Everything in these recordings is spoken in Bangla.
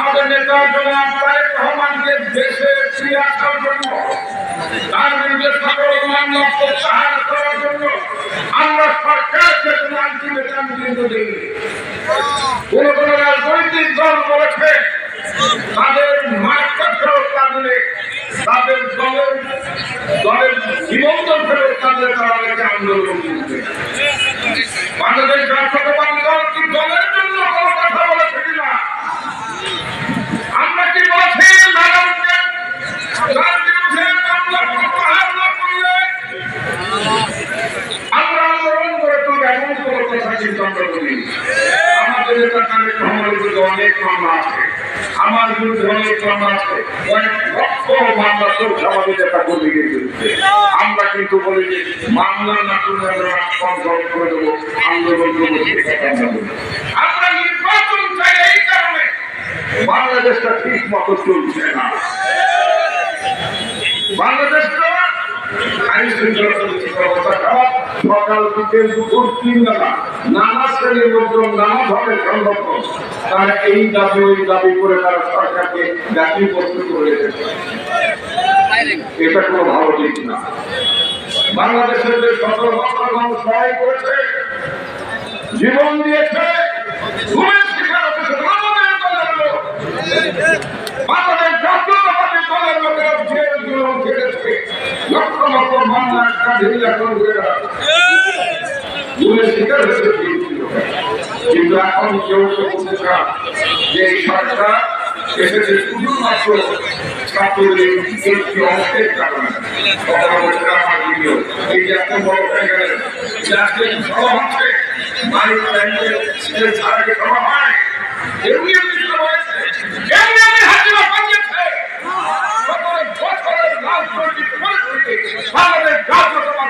আমাদের নেতা জনাব তারেক রহমানকে দেশে ফিরে আসার জন্য তার বিরুদ্ধে সকল মামলা প্রত্যাহার করার জন্য আমরা সরকারকে কোনো আলটিমেটাম কিন্তু দিই কোন কোন রাজনৈতিক দল বলেছে তাদের মার্কেট ফেরত তাদের দলের দলের নিবন্ধন ফেরত তারা একটা আন্দোলন করবে বাংলাদেশ জাতীয়তাবাদী দল কি দলের জন্য কোনো কথা বলেছে কিনা আমরা কি বলছি ম্যাডামকে তার বিরুদ্ধে মামলা প্রত্যাহার না করলে আমরা আন্দোলন করে তো এমন কোনো কথা কিন্তু আমরা বলি আমাদের তারেক রহমানের বিরুদ্ধে অনেক মামলা আছে আমার বিরুদ্ধে অনেক মামলা আছে অনেক লক্ষ মামলা তো আমাদের নেতা কর্মীদের বিরুদ্ধে আমরা কিন্তু বলি যে মামলা না করলে আমরা কন্ট্রোল করে দেবো আন্দোলন করব আমরা নির্বাচন চাই এই কারণে বাংলাদেশটা ঠিক মতো চলছে না বাংলাদেশটা আইন শৃঙ্খলা সকাল থেকে দুপুর তিন বেলা নানা শ্রেণির লোকজন নানা ভাবে সম্ভব তারা এই দাবি, ওই দাবি করে তারা সরকারকে জাতি প্রস্তুত করে এটা কোনো ভালো দিক না। বাংলাদেশের যে বছর মানুষ সহায় করেছে, জীবন দিয়েছে ঘুমের শিকার হচ্ছে আমাদের দলের লোক আমাদের জাতীয়তাবাদী দলের লোকেরা জেল জুলুম খেটেছে লক্ষ লক্ষ মামলা কাঁধিলা করে ঘুমের শিকার হয়েছে ঠিক ছিল। কিন্তু এখন কেউ যে এই সরকার এসেছে শুধুমাত্র ছাত্রদের একটি অংশের কারণে এই এমনি হাজিরা পাঠিয়েছে সতেরো বছরের রাজনৈতিক পরিস্থিতি আমাদের জাতীয়তাবাদী দল তৈরি করেছে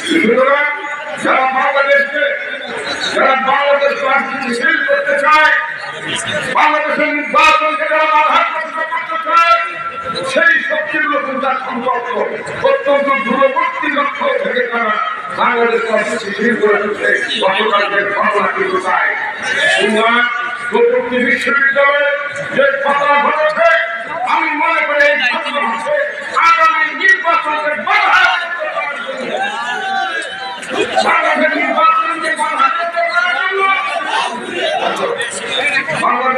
সুতরাং যারা বাংলাদেশকে, যারা বাংলাদেশ রাজনীতি করতে চায়, বাংলাদেশের নির্বাচনকে যারা বাধা করতে চায়, সেই শক্তিগুলো কিন্তু তার সম্পর্ক অত্যন্ত দূরবর্তী লক্ষ্য থেকে তারা বাংলাদেশ রাজনীতি করে তুলছে গতকালকে ঘটনা কিন্তু তাই। প্রযুক্তি বিশ্ববিদ্যালয়ে যে কথা ঘটেছে আমি মনে করি আগামী নির্বাচনকে বাধা।